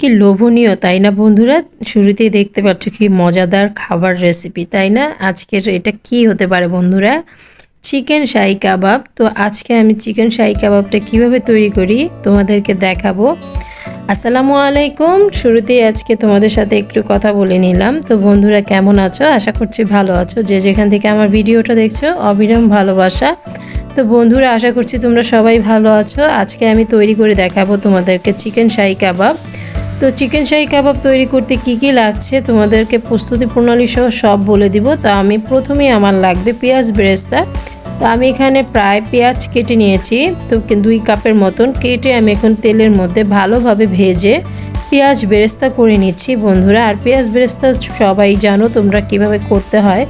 কি লোভনীয়, তাই না বন্ধুরা? শুরুতেই দেখতে পাচ্ছ কি মজাদার খাবার রেসিপি তাই না? আজকের এটা কি হতে পারে বন্ধুরা? চিকেন শাহি কাবাব তো আজকে আমি চিকেন শাহি কাবাবটা কীভাবে তৈরি করি তোমাদেরকে দেখাবো। আসসালামু আলাইকুম। শুরুতেই আজকে তোমাদের সাথে একটু কথা বলে নিলাম। তো বন্ধুরা, কেমন আছো? আশা করছি ভালো আছো। যে যেখান থেকে আমার ভিডিওটা দেখছ, অবিরাম ভালোবাসা। তো বন্ধুরা, আশা করছি তোমরা সবাই ভালো আছো। আজকে আমি তৈরি করে দেখাবো তোমাদেরকে চিকেন শাহি কাবাব তো চিকেন শাহি কাবাব তৈরি করতে কি কি লাগছে তোমাদেরকে প্রস্তুতি প্রণালী সহ সব বলে দিব। তো আমি প্রথমেই আমার লাগবে পেঁয়াজ বেরেস্তা। তো আমি এখানে প্রায় পেঁয়াজ কেটে নিয়েছি। তো দুই কাপের মতন কেটে আমি এখন তেলের মধ্যে ভালোভাবে ভেজে পেঁয়াজ বেরেস্তা করে নিচ্ছি বন্ধুরা। আর পেঁয়াজ বেরেস্তা সবাই জানো তোমরা কীভাবে করতে হয়।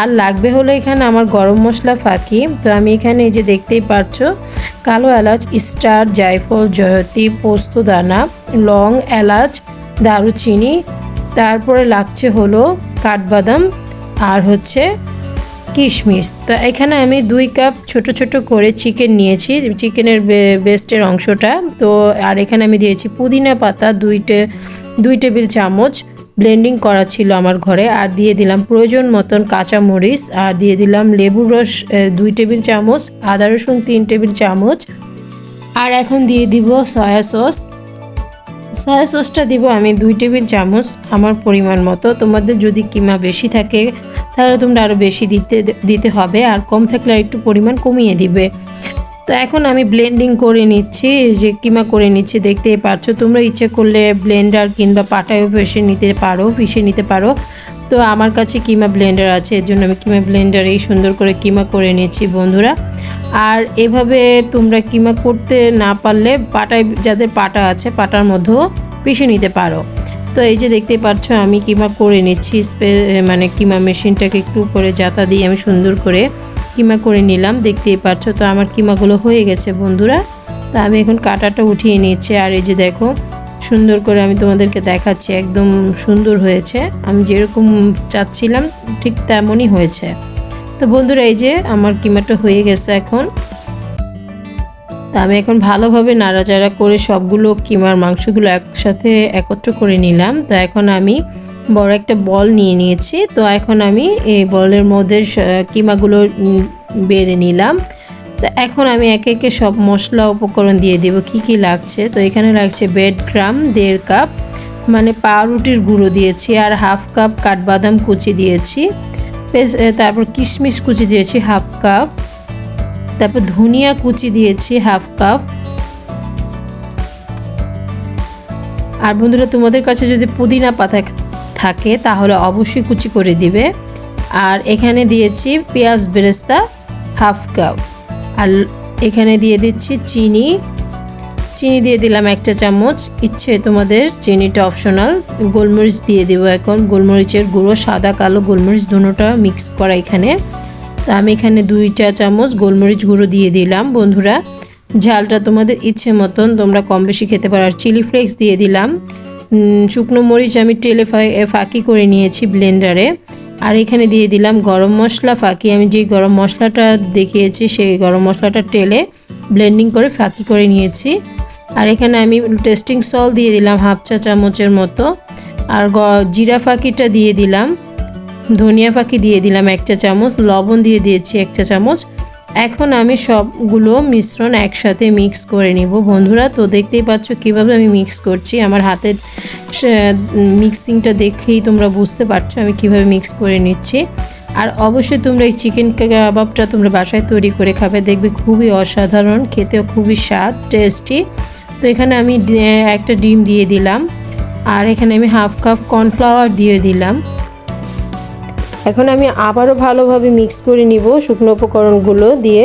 আর লাগবে হলো এখানে আমার গরম মশলা ফাঁকি। তো আমি এখানে এই যে দেখতেই পাচ্ছ কালো এলাচ, স্টার, জায়ফল, জয়তী, পোস্ত দানা, লং এলাচ, দারুচিনি, তারপরে লাগছে হলো কাঠবাদাম আর হচ্ছে কিশমিশ। তো এখানে আমি দুই কাপ ছোট ছোট করে চিকেন নিয়েছি, চিকেনের বেস্টের অংশটা। তো আর এখানে আমি দিয়েছি পুদিনা পাতা, দুইটে, দুই টেবিল চামচ। ব্লেন্ডিং করা ছিল আমার ঘরে, আর দিয়ে দিলাম প্রয়োজন মতন কাঁচা মরিচ আর দিয়ে দিলাম লেবুর রস দুই টেবিল চামচ, আদা রসুন তিন টেবিল চামচ, আর এখন দিয়ে দিব সয়া সস। সয়া সসটা দিব আমি দুই টেবিল চামচ আমার পরিমাণ মতো। তোমাদের যদি কিমা বেশি থাকে, তাহলে তোমরা আরও বেশি দিতে দিতে হবে, আর কম থাকলে একটু পরিমাণ কমিয়ে দিবে। তো এখন আমি ব্লেন্ডিং করে নিচ্ছি যে কিমা করে নিচ্ছি, দেখতেই পাচ্ছ। তোমরা ইচ্ছে করলে ব্লেন্ডার কিংবা পাটায়ও পিষে নিতে পারো পিষে নিতে পারো। তো আমার কাছে কিমা ব্লেন্ডার আছে, এর জন্য আমি কিমা ব্লেন্ডারেই সুন্দর করে কিমা করে নিচ্ছি, বন্ধুরা। আর এভাবে তোমরা কিমা করতে না পারলে পাটায়, যাদের পাটা আছে, পাটার মধ্যেও পিষে নিতে পারো। তো এই যে দেখতেই পাচ্ছ, আমি কিমা করে নিচ্ছি মানে কিমা মেশিনটাকে একটু করে জাতা দিয়ে আমি সুন্দর করে কিমা করে নিলাম, দেখতেই পাচ্ছ তো আমার কিমাগুলো হয়ে গেছে বন্ধুরা। তা আমি এখন কাটাটা উঠিয়ে নিচ্ছি আর এই যে দেখো, সুন্দর করে আমি তোমাদেরকে দেখাচ্ছি, একদম সুন্দর হয়েছে। আমি যেরকম চাচ্ছিলাম, ঠিক তেমনই হয়েছে। তো বন্ধুরা, এই যে আমার কিমাটা হয়ে গেছে এখন। তা আমি এখন ভালোভাবে নাড়াচাড়া করে সবগুলো কিমার মাংসগুলো একসাথে একত্র করে নিলাম। তো এখন আমি বড় একটা বল নিয়ে নিয়েছি। তো এখন আমি এই বলের মধ্যে কিমাগুলো বেড়ে নিলাম। তো এখন আমি একে একে সব মশলা উপকরণ দিয়ে দেবো। কি কি লাগছে? তো এখানে লাগছে বেড গ্রাম দেড় কাপ মানে পাউরুটির গুঁড়ো দিয়েছি আর হাফ কাপ কাঠবাদাম কুচি দিয়েছি। তারপর কিশমিশ কুচি দিয়েছি হাফ কাপ তারপর ধনিয়া কুচি দিয়েছি হাফ কাপ আর বন্ধুরা, তোমাদের কাছে যদি পুদিনা পাতা থাকে, তাহলে অবশ্যই কুচি করে দিবে। আর এখানে দিয়েছি পেঁয়াজ বেরেস্তা, হাফ কাপ। আর এখানে দিয়ে দিচ্ছি চিনি। চিনি দিয়ে দিলাম একটা চামচ। ইচ্ছে তোমাদের চিনিটা অপশনাল। গোলমরিচ দিয়ে দেবো এখন। গোলমরিচের গুঁড়ো, সাদা, কালো গোলমরিচ দুটোটা মিক্স করা এখানে। তা আমি এখানে দুইটা চামচ গোলমরিচ গুঁড়ো দিয়ে দিলাম। বন্ধুরা, ঝালটা তোমাদের ইচ্ছে মতন তোমরা কম বেশি খেতে পারো। আর চিলি ফ্লেক্স দিয়ে দিলাম। শুকনো মরিচ আমি টেলে ফাঁকি করে নিয়েছি ব্লেন্ডারে। আর এখানে দিয়ে দিলাম গরম মশলা ফাঁকি। আমি যে গরম মশলাটা দেখিয়েছি, সেই গরম মশলাটা টেলে ব্লেন্ডিং করে ফাঁকি করে নিয়েছি। আর এখানে আমি টেস্টিং সল দিয়ে দিলাম হাফ চা চামচের মতো। আর জিরা ফাঁকিটা দিয়ে দিলাম, ধনিয়া ফাঁকি দিয়ে দিলাম একটা চামচ, লবণ দিয়ে দিয়েছি একটা চামচ। এখন আমি সবগুলো মিশ্রণ একসাথে মিক্স করে নিব। বন্ধুরা, তো দেখতেই পাচ্ছ কীভাবে আমি মিক্স করছি। আমার হাতের মিক্সিংটা দেখেই তোমরা বুঝতে পারছ আমি কীভাবে মিক্স করে নিচ্ছি। আর অবশ্যই তোমরা এই চিকেন কাবাবটা তোমরা বাসায় তৈরি করে খাবে। দেখবে খুবই অসাধারণ, খেতেও খুবই স্বাদ টেস্টি তো এখানে আমি একটা ডিম দিয়ে দিলাম। আর এখানে আমি হাফ কাপ কর্নফ্লাওয়ার দিয়ে দিলাম। এখন আমি আবারও ভালোভাবে মিক্স করে নিব শুকনো উপকরণগুলো দিয়ে।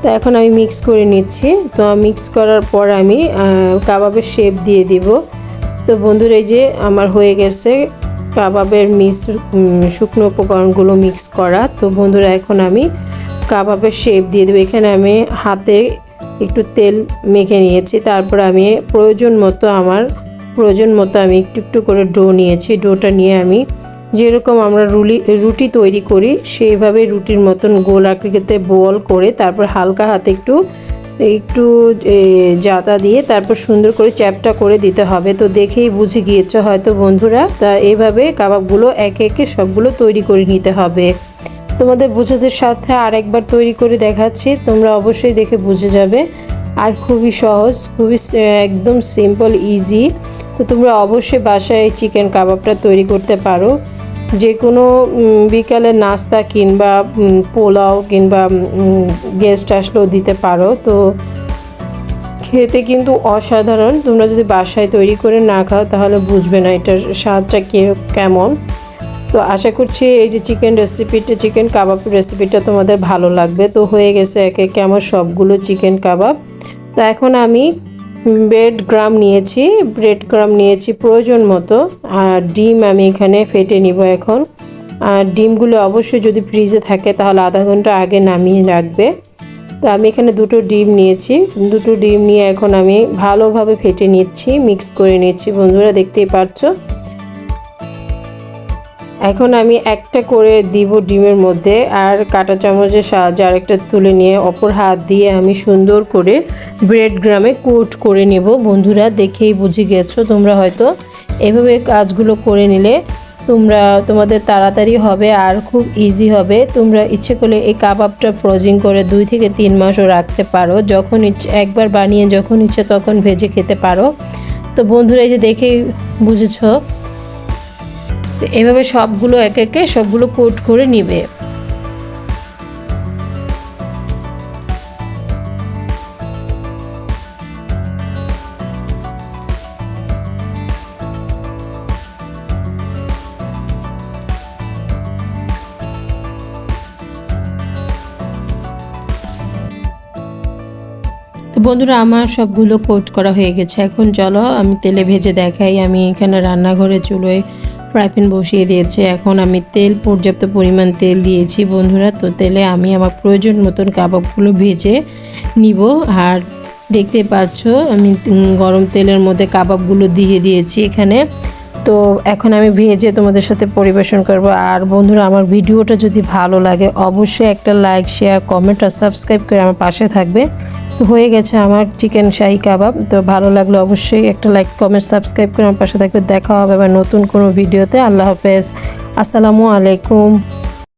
তো এখন আমি মিক্স করে নিচ্ছি। তো মিক্স করার পর আমি কাবাবের শেপ দিয়ে দিব। তো বন্ধুরা, এই যে আমার হয়ে গেছে কাবাবের মিক্স শুকনো উপকরণগুলো মিক্স করা। তো বন্ধুরা, এখন আমি কাবাবের শেপ দিয়ে দেবো। এখানে আমি হাতে একটু তেল মেখে নিয়েছি। তারপর আমি প্রয়োজন মতো আমার, প্রয়োজন মতো আমি একটু একটু করে ডো নিয়েছি। ডোটা নিয়ে আমি যেরকম আমরা রুলি, রুটি তৈরি করি, সেইভাবে রুটির মতন গোল আকৃতিতে বল করে তারপর হালকা হাতে একটু একটু জাতা দিয়ে তারপর সুন্দর করে চ্যাপটা করে দিতে হবে। তো দেখেই বুঝে গিয়েছে হয়তো বন্ধুরা? তা এইভাবে কাবাবগুলো একে একে সবগুলো তৈরি করে নিতে হবে। তোমাদের বোঝাদের সাথে আরেকবার তৈরি করে দেখাচ্ছি, তোমরা অবশ্যই দেখে বুঝে যাবে। আর খুবই সহজ, খুবই একদম সিম্পল ইজি তো তোমরা অবশ্যই বাসায় চিকেন কাবাবটা তৈরি করতে পারো। যে কোনো উম, বিকালের নাস্তা কিংবা পোলাও কিংবা গেস্ট আসলেও দিতে পারো। তো খেতে কিন্তু অসাধারণ। তোমরা যদি বাসায় তৈরি করে না খাও তাহলে বুঝবে না এটার স্বাদটা কে কেমন। তো আশা করছি এই যে চিকেন রেসিপিটা চিকেন কাবাব রেসিপিটা তোমাদের ভালো লাগবে। তো হয়ে গেছে একে একে আমার সবগুলো চিকেন কাবাব তো এখন আমি ব্রেড গ্রাম নিয়েছি ব্রেড গ্রাম নিয়েছি প্রয়োজন মতো। আর ডিম আমি এখানে ফেটে নিব এখন। আর ডিমগুলো অবশ্যই যদি ফ্রিজে থাকে তাহলে আধা ঘণ্টা আগে নামিয়ে রাখবে। তো আমি এখানে দুটো ডিম নিয়েছি। দুটো ডিম নিয়ে এখন আমি ভালোভাবে ফেটে নিচ্ছি, মিক্স করে নিচ্ছি। বন্ধুরা দেখতেই পাচ্ছো এখন আমি একটা করে দিব ডিমের মধ্যে আর কাঁটা চামচের সাহায্যে আরেকটা তুলে নিয়ে অপর হাত দিয়ে আমি সুন্দর করে ব্রেড গ্রামে কোট করে নেব। বন্ধুরা, দেখেই বুঝে গেছো তোমরা হয়তো। এভাবে কাজগুলো করে নিলে তোমরা, তোমাদের তাড়াতাড়ি হবে আর খুব ইজি হবে। তোমরা ইচ্ছে করলে এই কাবাবটা ফ্রোজিং করে দুই থেকে তিন মাসও রাখতে পারো। যখন ইচ্ছে, একবার বানিয়ে যখন ইচ্ছে তখন ভেজে খেতে পারো। তো বন্ধুরা, এই যে দেখেই বুঝেছ এভাবে সবগুলো এক একে সবগুলো কোট করে নিবে। তো বন্ধুরা, আমার সবগুলো কোট করা হয়ে গেছে। এখন চলো, আমি তেলে ভেজে দেখাই। আমি এখানে রান্নাঘরে চুলোয় ফ্রাই প্যান বসিয়ে দিয়েছে। এখন আমি তেল, পর্যাপ্ত পরিমাণ তেল দিয়েছি বন্ধুরা। তো তেলে আমি আমার প্রয়োজন মতন কাবাবগুলো ভেজে নিব। আর দেখতে পাচ্ছ, আমি গরম তেলের মধ্যে কাবাবগুলো দিয়ে দিয়েছি এখানে। তো এখন আমি ভেজে তোমাদের সাথে পরিবেশন করব। আর বন্ধুরা, আমার ভিডিওটা যদি ভালো লাগে, অবশ্যই একটা লাইক শেয়ার কমেন্ট আর সাবস্ক্রাইব করে আমার পাশে থাকবে। তো হয়ে গেছে আমার চিকেন শাহি কাবাব তো ভালো লাগলে অবশ্যই একটা লাইক কমেন্ট সাবস্ক্রাইব করে আমার পাশে থাকবে। দেখা হবে আবার নতুন কোনো ভিডিওতে। আল্লাহ হাফেজ। আসসালামু আলাইকুম।